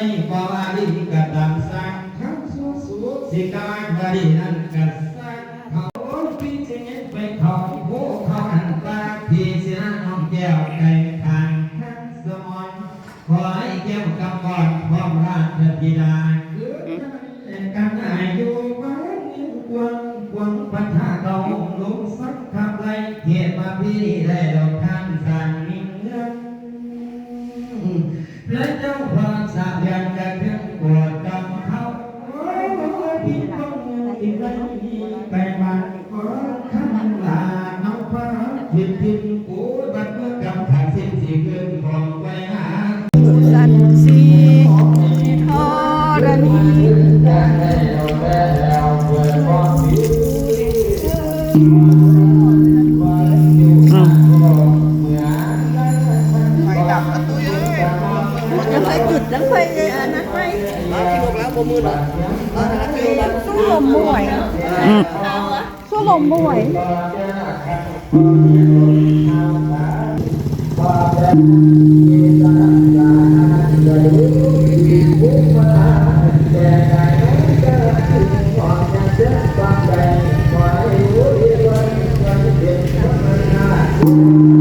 บริบาลีกระดังสังทังสุสุสิกาบริ มบ่ไหวคม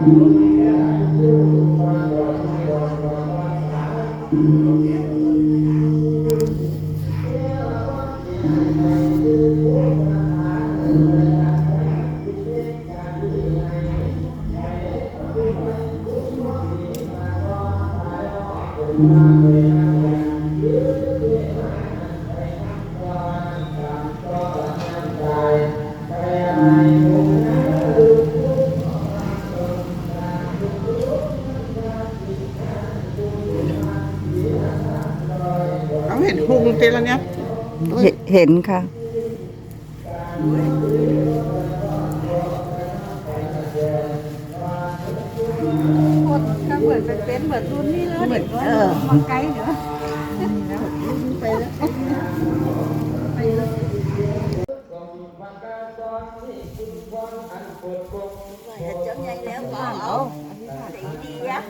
Thank you. ็นค่ะเหมือนเป็นเหมือนรุ่นนี้เลยเหมือนเออมังไกลเนอะไปแล้วไปแล้วเจ้าใหญ่แล้วก็เอาดีดีอะ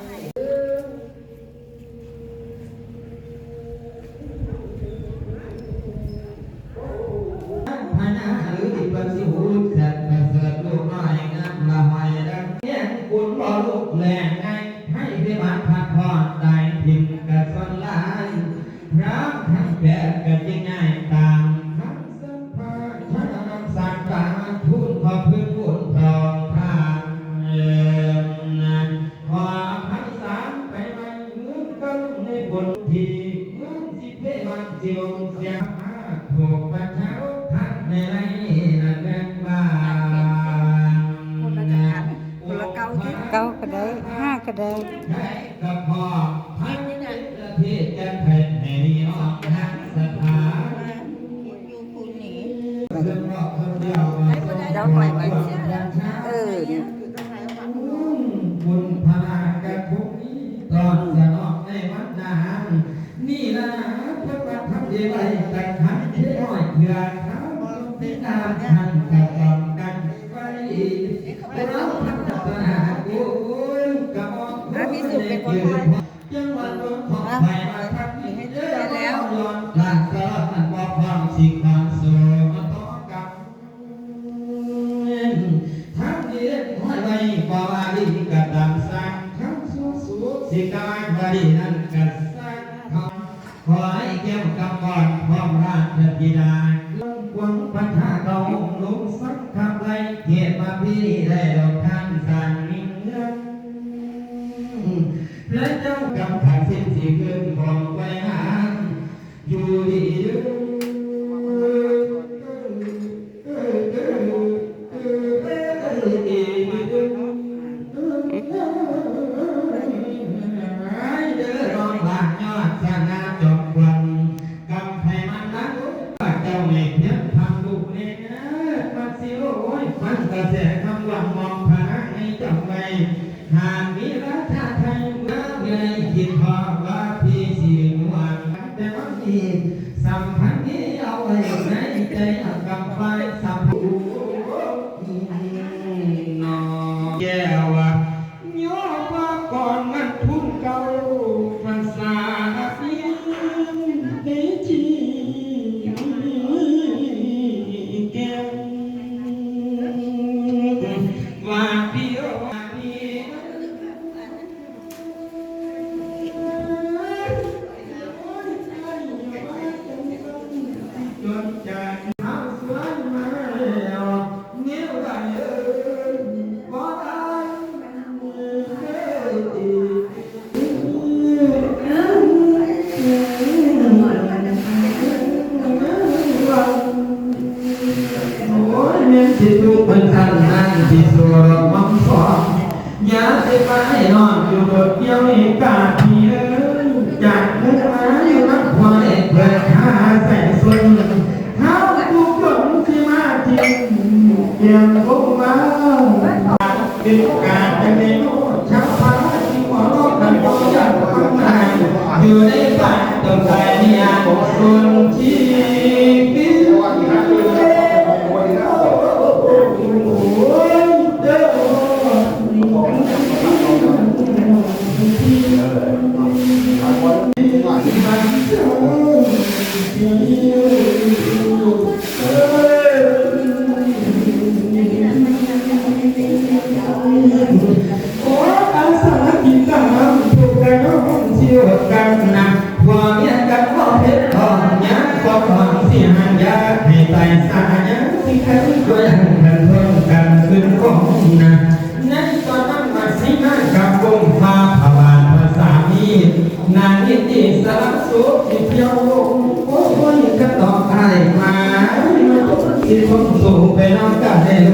Plantão, go. สิตุเป็นขันนานที่สวดมังสอยาเสพไปนอนอยู่บนเดียวการณ์ที่เออจากเมื่อมาอยู่นักควายเปิดขาแสงสุนเท้าทุกหยงที่มาทิ้งเยี่ยมพวกมาเป็นโอกาสจะได้รู้ชักฟ้าที่หัวรอบดันต้องจัดข้างในอยู่ในป่าต้นไทรเนี่ยของคนที่ तो पहना का है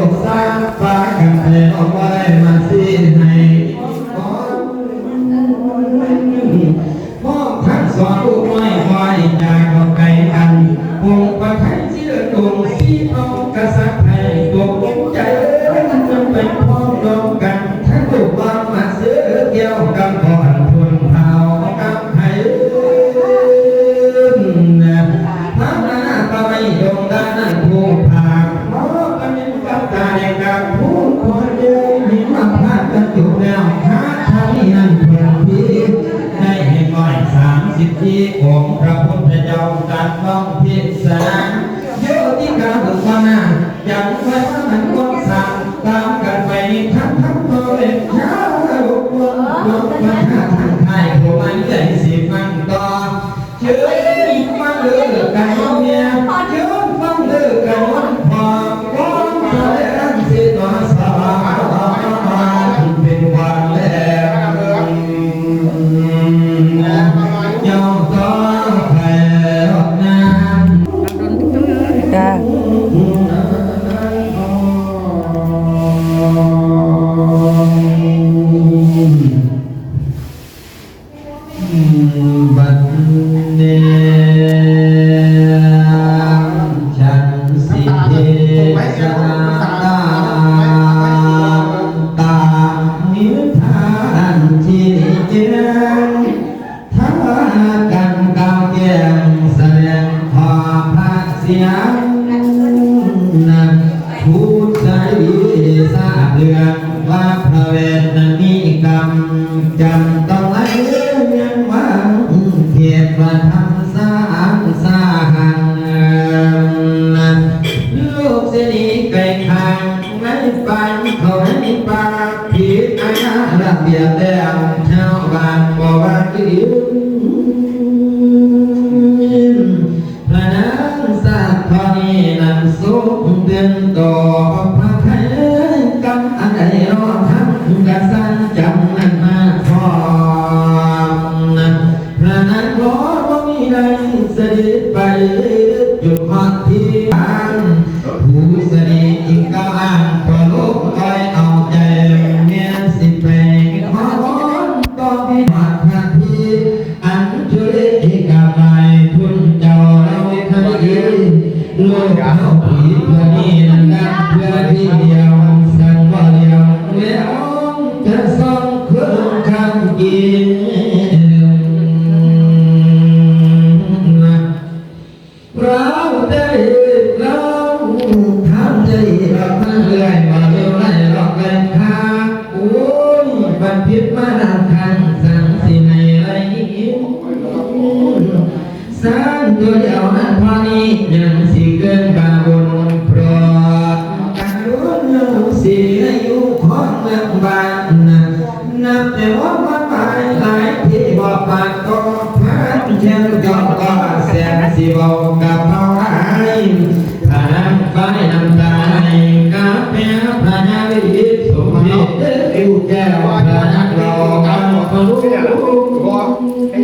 đến đó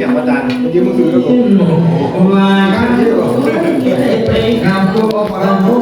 อย่างประดานยืมมือถืแล้วผมมากครับที่บอกครับก็พอ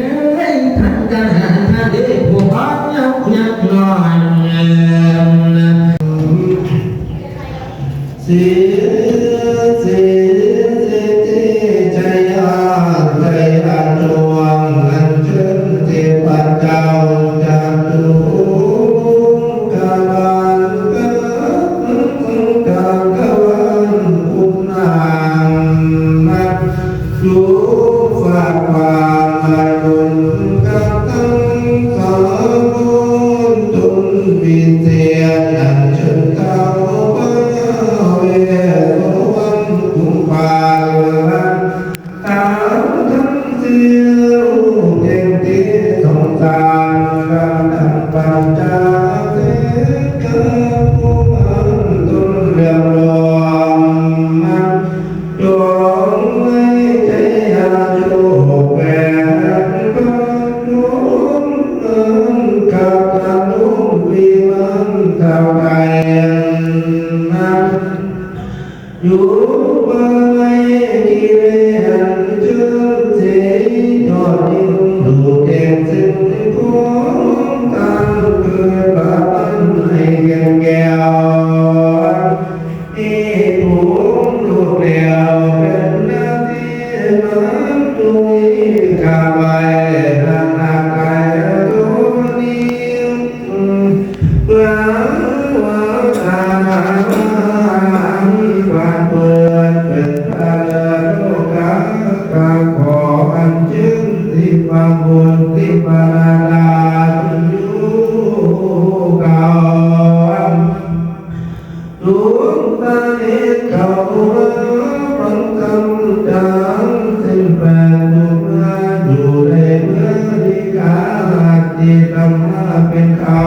ตมาเป็นเขา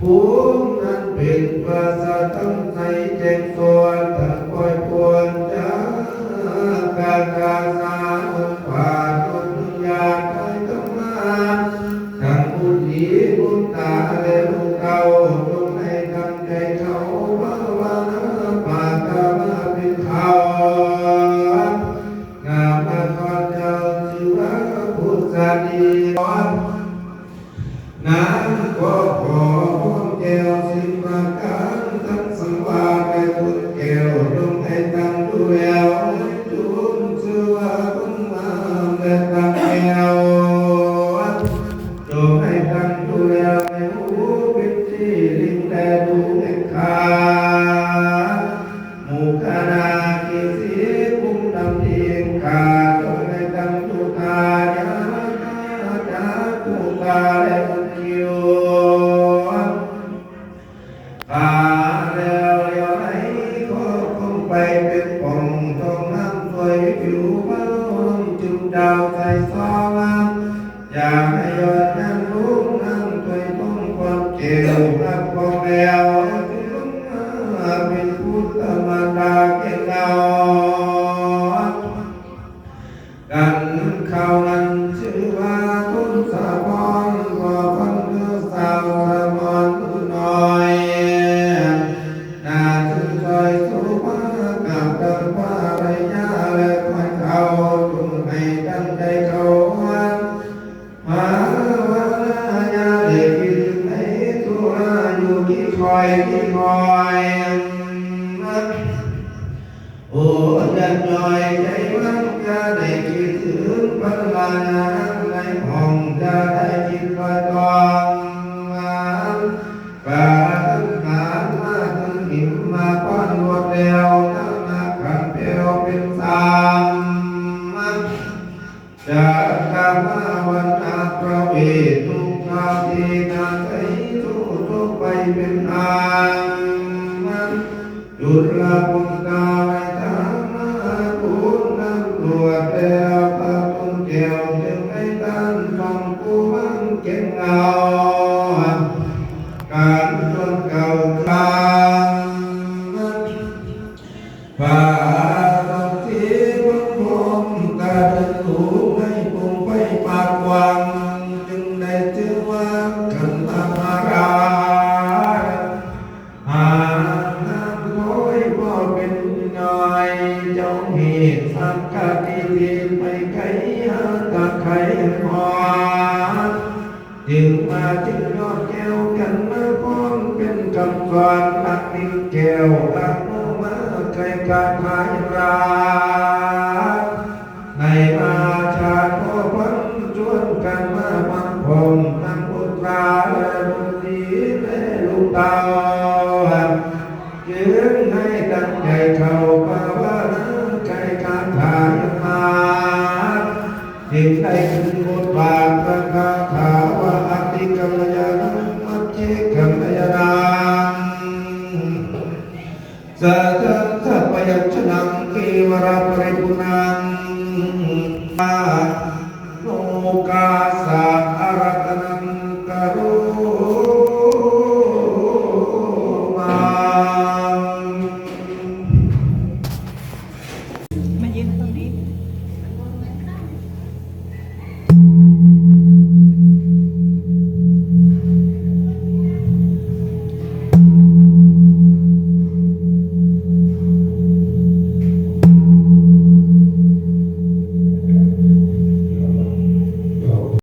ผู้นั้นเป็นภาษาตั้ง năng khao năng chữ ba วิสัมมัจจะกรรมวันอาประเวทุกนาทีนาทีทุทุกไปเป็นอันมจุลภุต Zatat sapayachanam kevara paripunam